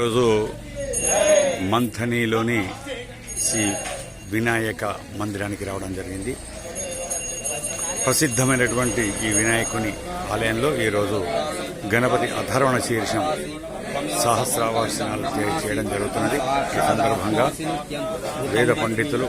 ఈరోజు మంథనీలోని శ్రీ వినాయక మందిరానికి రావడం జరిగింది. ప్రసిద్ధమైనటువంటి ఈ వినాయకుని ఆలయంలో ఈరోజు గణపతి అధర్వణ శీర్షం సహస్రావాసనాలు చే- చేయడం జరుగుతున్నది. ఈ సందర్భంగా వేద పండితులు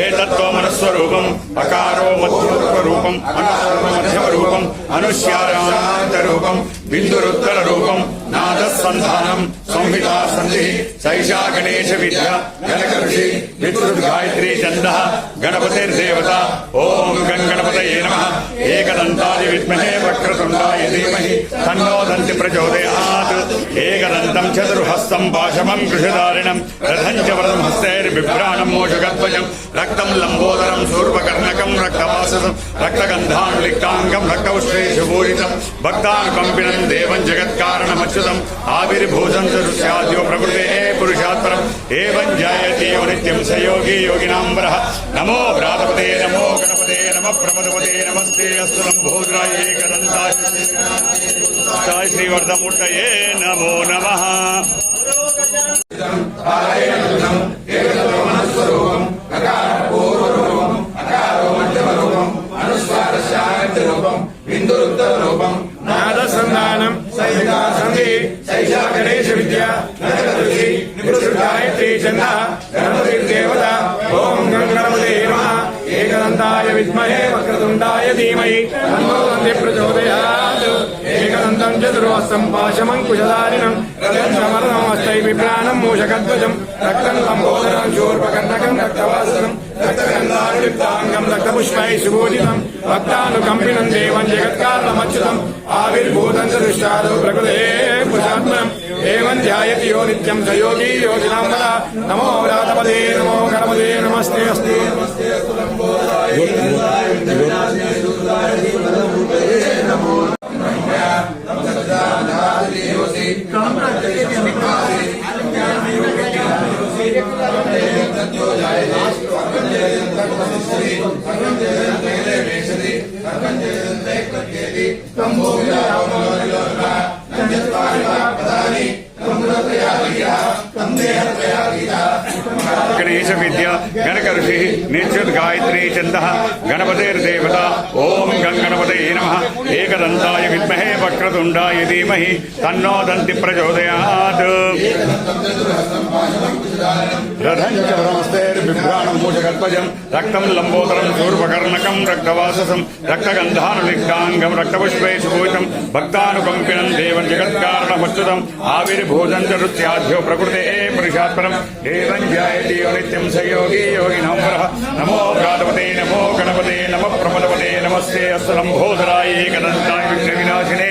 ఏతత్వమనస్వరూపం అకారో మధ్యరూపం మధ్యమ రూపం అనుష్యారాంత రూపం బిందురుత్తర రూపం నాదసంధానం సంహితా సంధి సైషా గణేశ విద్య గణకర్షి విద్యుత్ గాయత్రీ చంద గణపతిర్దేవత ఓం గణపతయే నమ ఏకదంతాది విద్మహే వక్రతుండాయ ధీమహి తన్నో దంతి ప్రచోదయాత్. ఏకదంతం చతుర్హస్తం పాశమం కృషదారిణం రథం చ వరదం హస్తైర్బిభ్రాణం మోషగద్వజం రక్తం లంబోదరం శూర్పకర్ణకం రక్తవాససం రక్తగంధానులిక్తాంగం రక్తౌష్ణేషు పూరితం భక్తానుకంపినం దేవం జగత్కారణమచ్యుతం ఆవిర్భూతం చరుస్యాద్యో ప్రకృతే పురుషాత్పరం. ఏవం జాయతి యో నిత్యం సయోగి యోగినాం యోగినాంబర నమో భ్రాతపదే నమో గణపతే నమ ప్రమదపదే నమస్తే. అస్తు లంబోద్రాయ ఏకదంతాయ సాయి శ్రీవర్ధమూర్తయే నమో నమః రక్తం లంబోదరం శూర్పకర్ణకం రక్తవాసనం రక్తగంధారులిప్తాంగం రక్తపుష్పై సుభూషితం భక్తానుకంపినం దేవం జగత్కారణమచ్యుతం ఆవిర్భూతం చ ప్రకృతే పురుషాత్మనం ఏవం ధ్యాయతి యో నిత్యం సయోగి యోగినాంబర నమో నమో గణపదే నమస్తే అస్తు. గణేశ విద్య గణక ఋషి నిత్యుత్ గాయత్రీ చంద గణపతిర్దేవత ఓం గంగణపతే నమ. ఏకదంతాయ విద్మహే వక్రతుండాయ ధీమహి. తన్నో దంతి ప్రచోదయాత్. రథం చ బ్రహ్మస్తైర్బిభ్రాణం రక్తం లంబోదరం శూర్పకర్ణకం రక్తవాససం. రక్తగంధానులిక్తాంగం రక్తపుష్పై సుభూతం. భక్తానుకంపినం దేవం జగత్కారణమచ్యుతం. ఆవిర్భూతం చ నృత్యాధ్యో ప్రకృతే పురుషాత్పరం. దేవం జాయతి నిత్యం సయోగి योगिनां वरः नमो भ्रातपते नमो गणपते नमः प्रमदपते नमस्ते अस्तलम्भोधराय एकदन्ताय विघ्नविनाशिने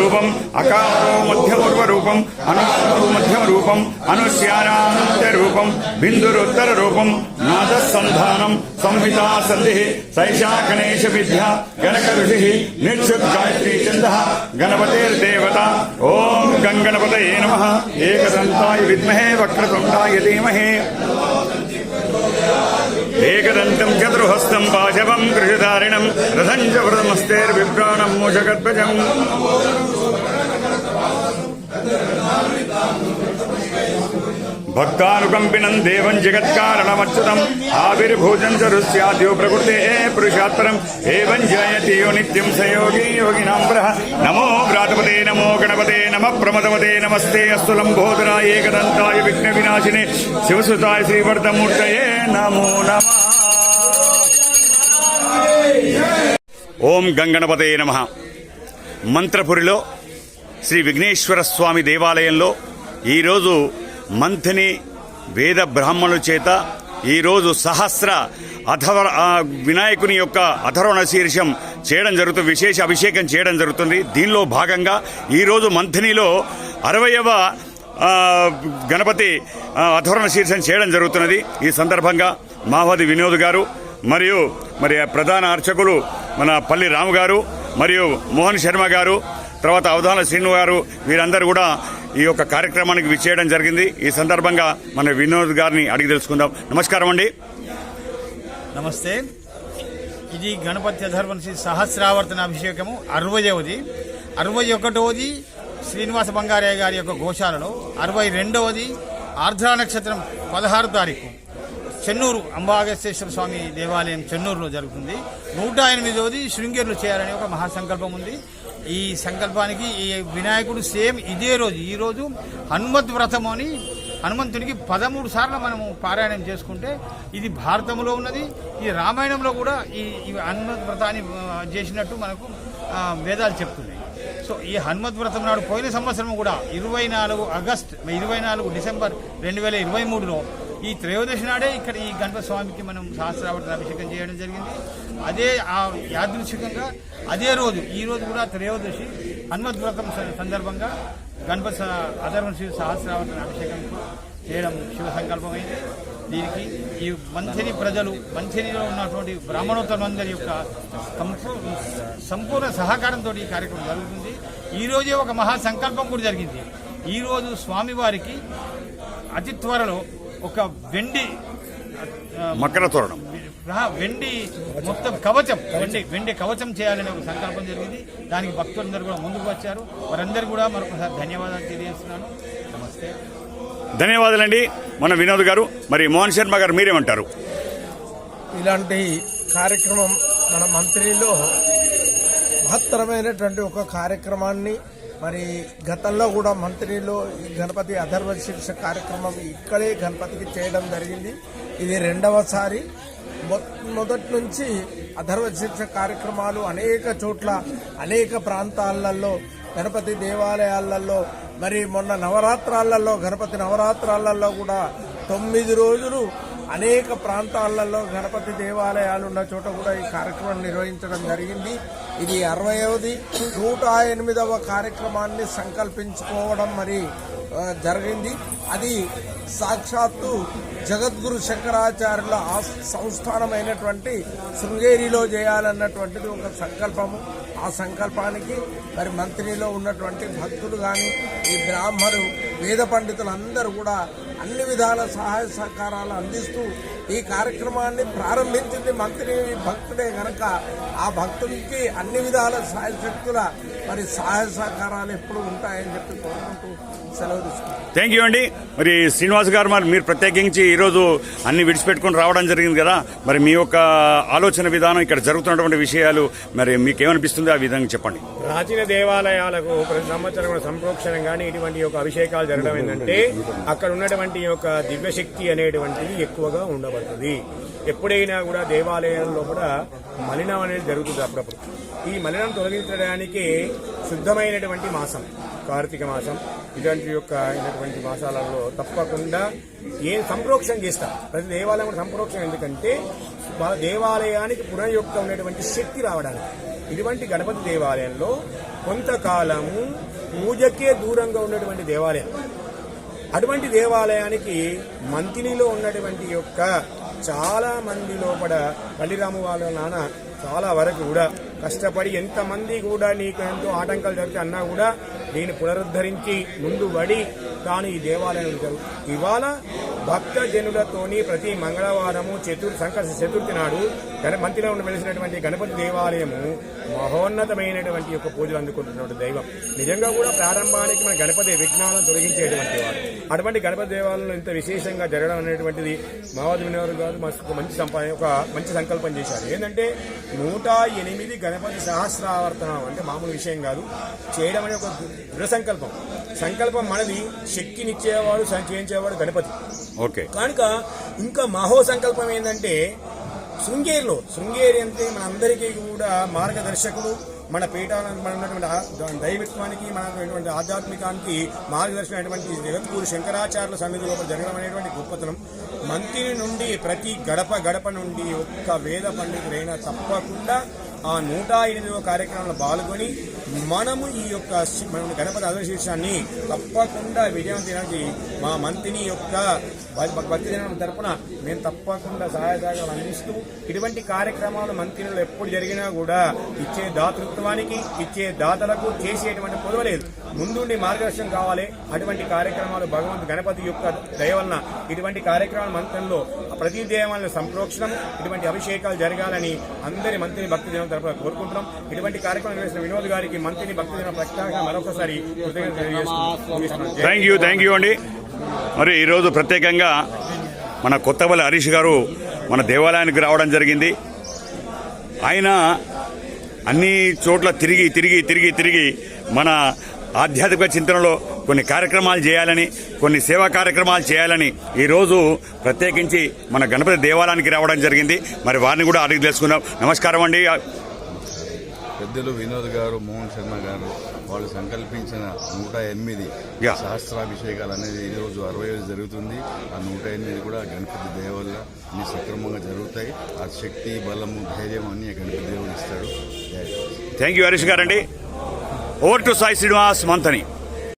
रूपम, अकारो मध्यपूर्व रूपम अनुपूर्व मध्यम रूपम अनुस्यारांत्य रूपम बिंदुरुत्तर रूपम नाद संधानम संहिता सन्धि सैषा गणेश विद्या गणक ऋषि निक्षुत गायत्री चंद छंद गणपतिर्देवता, ओम गंगणपत नम एक विद्महे वक्रतुंडाय धीमहे। ఏకదంతం చతుర్హస్తం పాశవం గృహధారిణం రథం చ వృతమస్తేర్విభ్రాణం మూషగద్భజం. భక్తానుకంపినం దేవం జగత్కారణమచ్యుతం. ఆవిర్భూజం చరుస్యాద్యో ప్రకృతే పురుషాత్పరం ఏవం జయతి యో నిత్యం సయోగి యోగినాం ప్రహ నమో వ్రాతపతే నమో గణపతే నమ ప్రమదవతే నమస్తే. అస్సు లంబోదరా ఏకదంతాయ విఘ్న వినాశినే శివసుతాయ శ్రీవర్ధమూర్తయే నమో నమ. ఓం గంగణపతే నమ. మంత్రపురిలో శ్రీ విఘ్నేశ్వర స్వామి దేవాలయంలో ఈరోజు మంథని వేద బ్రాహ్మణుల చేత ఈరోజు సహస్ర అథవ వినాయకుని యొక్క అథర్వణ శీర్షం చేయడం జరుగుతుంది విశేష అభిషేకం చేయడం జరుగుతుంది. దీనిలో భాగంగా ఈరోజు మంథనిలో అరవయవ గణపతి అథర్వణ శీర్షం చేయడం జరుగుతున్నది. ఈ సందర్భంగా మావది వినోద్ గారు మరియు మరి ప్రధాన అర్చకులు మన పల్లి రాము గారు మరియు మోహన్ శర్మ గారు తర్వాత అవధాన శ్రీను గారు వీరందరూ కూడా ఈ యొక్క కార్యక్రమానికి విచ్చేయడం జరిగింది. ఈ సందర్భంగా మన వినోద్ గారిని అడిగి తెలుసుకుందాం. నమస్కారం అండి. నమస్తే. ఇది గణపతి అధర్వన్సి సహస్రావర్తన అభిషేకము అరవయవది అరవై ఒకటవది శ్రీనివాస బంగారయ్య గారి యొక్క గోశాలలో అరవై రెండవది ఆర్ద్రా నక్షత్రం పదహారు తారీఖు. చెన్నూరు అంబాగేశ్వర స్వామి దేవాలయం చెన్నూరులో జరుగుతుంది. నూట ఎనిమిదవది శృంగేరులో చేయాలని ఒక మహాసంకల్పం ఉంది. ఈ సంకల్పానికి ఈ వినాయకుడు సేమ్ ఇదే రోజు. ఈరోజు హనుమత్ వ్రతం అని హనుమంతునికి పదమూడు సార్లు మనము పారాయణం చేసుకుంటే ఇది భారతంలో ఉన్నది. ఈ రామాయణంలో కూడా ఈ హనుమత్ వ్రతాన్ని చేసినట్టు మనకు వేదాలు చెప్తున్నాయి. సో ఈ హనుమత్ వ్రతం నాడు పోయిన సంవత్సరం కూడా ఇరవై నాలుగు ఆగస్ట్ ఇరవై నాలుగు డిసెంబర్ రెండు వేల ఇరవై మూడులో ఈ త్రయోదశి నాడే ఇక్కడ ఈ గణపతి స్వామికి మనం సహస్రావర్తన అభిషేకం చేయడం జరిగింది. అదే ఆ యాదృచ్ఛికంగా అదే రోజు ఈ రోజు కూడా త్రయోదశి హనుమత్ వ్రతం స- సందర్భంగా గణపతి స- అధర్వ శివ సహస్రావర్తన అభిషేకం చేయడం శివ సంకల్పమైంది. దీనికి ఈ మంచిని ప్రజలు మంచినిలో ఉన్నటువంటి బ్రాహ్మణోత్తమందరి యొక్క సంపూర్ణ సహకారంతో ఈ కార్యక్రమం జరుగుతుంది. ఈరోజే ఒక మహా సంకల్పం కూడా జరిగింది. ఈరోజు స్వామివారికి అతి త్వరలో ఒక వెండి మకర తోరణం. వెండి మొత్తం కవచం వెండి వెండి కవచం చేయాలనే ఒక సంకల్పం జరిగింది. దానికి భక్తులందరూ కూడా ముందుకు వచ్చారు. వారందరూ కూడా మరొకసారి ధన్యవాదాలు తెలియజేస్తున్నాను. నమస్తే. ధన్యవాదాలండి. మన వినోద్ గారు మరి మోహన్ శర్మ గారు మీరేమంటారు? ఇలాంటి కార్యక్రమం మన మంత్రిలో మహత్తరమైనటువంటి ఒక కార్యక్రమాన్ని మరి గతంలో కూడా మంత్రిలో ఈ గణపతి అధర్వ శీర్ష కార్యక్రమం ఇక్కడే గణపతికి చేయడం జరిగింది. ఇది రెండవసారి. మొదటి నుంచి అధర్వ శిక్ష కార్యక్రమాలు అనేక చోట్ల అనేక ప్రాంతాలలో గణపతి దేవాలయాలలో మరి మొన్న నవరాత్రాలలో గణపతి నవరాత్రాలలో కూడా తొమ్మిది రోజులు అనేక ప్రాంతాలలో గణపతి దేవాలయాలు ఉన్న చోట కూడా ఈ కార్యక్రమం నిర్వహించడం జరిగింది. ఇది అరవైవది నూట ఎనిమిదవ కార్యక్రమాన్ని సంకల్పించుకోవడం మరి జరిగింది. అది సాక్షాత్తు జగద్గురు శంకరాచార్యుల సంస్థానమైనటువంటి శృంగేరిలో చేయాలన్నటువంటిది ఒక సంకల్పము. ఆ సంకల్పానికి మరి మంత్రిలో ఉన్నటువంటి భక్తులు కానీ ఈ బ్రాహ్మణులు వేద పండితులందరూ కూడా అన్ని విధాల సహాయ సహకారాలు అందిస్తూ ఈ కార్యక్రమాన్ని ప్రారంభించింది మంత్రి భక్తుడే గనక. ఆ భక్తునికి అన్ని విధాల సహాయ శక్తుల మరి సహాయ సహకారాలు ఎప్పుడు ఉంటాయని చెప్పి కోరుకుంటూ సెలవు తీసుకుంటాం థ్యాంక్ యూ అండి. మరి శ్రీనివాస్ గారు మరి మీరు ప్రత్యేకించి ఈరోజు అన్ని విడిచిపెట్టుకొని రావడం జరిగింది కదా. మరి మీ యొక్క ఆలోచన విధానం ఇక్కడ జరుగుతున్నటువంటి విషయాలు మరి మీకేమనిపిస్తుంది? ఆ విధంగా చెప్పండి. ప్రాచీన దేవాలయాలకు ప్రతి సంవత్సరం సంప్రోక్షణం కానీ ఇటువంటి యొక్క అభిషేకాలు జరగడం ఏంటంటే అక్కడ ఉన్నటువంటి యొక్క దివ్యశక్తి అనేటువంటిది ఎక్కువగా ఉండబడుతుంది ఎప్పుడైనా కూడా దేవాలయంలో కూడా మలినం అనేది జరుగుతుంది అప్పుడప్పుడు. ఈ మలినం తొలగించడానికి శుద్ధమైనటువంటి మాసం కార్తీక మాసం ఇలాంటి యొక్క అయినటువంటి మాసాలలో తప్పకుండా ఏ సంప్రోక్షణ చేస్తారు ప్రతి దేవాలయం కూడా సంప్రోక్షణ ఎందుకంటే దేవాలయానికి పునర్యుక్త ఉన్నటువంటి శక్తి రావడానికి. ఇటువంటి గణపతి దేవాలయంలో కొంతకాలము పూజకే దూరంగా ఉన్నటువంటి దేవాలయం. అటువంటి దేవాలయానికి మంతినిలో ఉన్నటువంటి యొక్క చాలా మంది లోపల పల్లిరాము వాళ్ళ నాన్న చాలా వరకు కూడా కష్టపడి ఎంతమంది కూడా నీకు ఎంతో ఆటంకాలు జరిగితే అన్నా కూడా దీన్ని పునరుద్ధరించి ముందు పడి తాను ఈ దేవాలయం జరుగు ఇవాళ భక్త జనులతోని ప్రతి మంగళవారము చతుర్ సంకట చతుర్థి నాడు గణ మంతిలో ఉన్న వెలిసినటువంటి గణపతి దేవాలయము మహోన్నతమైనటువంటి యొక్క పూజలు అందుకుంటున్నటువంటి దైవం. నిజంగా కూడా ప్రారంభానికి మన గణపతి విఘ్నాలను తొలగించేటువంటి వాడు. అటువంటి గణపతి దేవాలయంలో ఇంత విశేషంగా జరగడం అనేటువంటిది మావోది వినోద్ గారు ఒక మంచి సంపా ఒక మంచి సంకల్పం చేశారు. ఏంటంటే నూట ఎనిమిది గణపతి సహస్రావర్తనం అంటే మామూలు విషయం కాదు. చేయడం అనే ఒక దృఢ సంకల్పం. సంకల్పం మనది శక్తినిచ్చేవాడు చేయించేవాడు గణపతి. ఓకే. కనుక ఇంకా మహో సంకల్పం ఏంటంటే శృంగేరిలో శృంగేరి అంటే మన అందరికీ కూడా మార్గదర్శకుడు మన పీఠాల ఉన్నటువంటి దైవత్వానికి మన ఆధ్యాత్మికానికి మార్గదర్శనం అయినటువంటి జగద్గురు శంకరాచార్యుల సన్నిధిలో జరగడం అనేటువంటి గొప్పతనం. మంత్రి నుండి ప్రతి గడప గడప నుండి ఒక్క వేద పండితులైనా తప్పకుండా ఆ నూట ఎనిమిదవ కార్యక్రమంలో పాల్గొని మనము ఈ యొక్క మనం గణపతి అధిశీర్షాన్ని తప్పకుండా విజయం తినడానికి మా మంత్రిని యొక్క భక్తి దినం తరపున మేము తప్పకుండా సహాయ సహకారాలు అందిస్తూ ఇటువంటి కార్యక్రమాలు మంత్రిలో ఎప్పుడు జరిగినా కూడా ఇచ్చే దాతృత్వానికి ఇచ్చే దాతలకు చేసేటువంటి పొదవలేదు ముందుండి మార్గదర్శనం కావాలి. అటువంటి కార్యక్రమాలు భగవంతు గణపతి యొక్క దయ వలన ఇటువంటి కార్యక్రమాల మంత్రంలో ప్రతి దేవాలయ సంప్రోక్షణం ఇటువంటి అభిషేకాలు జరగాలని అందరి మంత్రిని భక్తి దినం తరపున కోరుకుంటున్నాం. ఇటువంటి కార్యక్రమం చేసిన వినోద్ గారికి మంత్రిని భక్తి ప్రత్యేకంగా మరొకసారి థ్యాంక్ యూ థ్యాంక్ యూ అండి మరి ఈరోజు ప్రత్యేకంగా మన కొత్తవల్లి హరీష్ గారు మన దేవాలయానికి రావడం జరిగింది. ఆయన అన్ని చోట్ల తిరిగి తిరిగి తిరిగి తిరిగి మన ఆధ్యాత్మిక చింతనలో కొన్ని కార్యక్రమాలు చేయాలని కొన్ని సేవా కార్యక్రమాలు చేయాలని ఈరోజు ప్రత్యేకించి మన గణపతి దేవాలయానికి రావడం జరిగింది. మరి వారిని కూడా అడిగి తెలుసుకుందాం. నమస్కారం అండి. పెద్దలు వినోద్ గారు మోహన్ శర్మ గారు వాళ్ళు సంకల్పించిన నూట ఎనిమిది యా. సహస్రాభిషేకాలు అనేది ఈ రోజు అరవై ఐదు జరుగుతుంది. ఆ నూట ఎనిమిది కూడా గణపతి దయ వల్ల అన్ని సక్రమంగా జరుగుతాయి. ఆ శక్తి బలము ధైర్యం అన్ని గణపతి దేవుడు ఇస్తాడు. థ్యాంక్ యూ హరీష్ గారండి. Over to Sai Srinivas Mantani.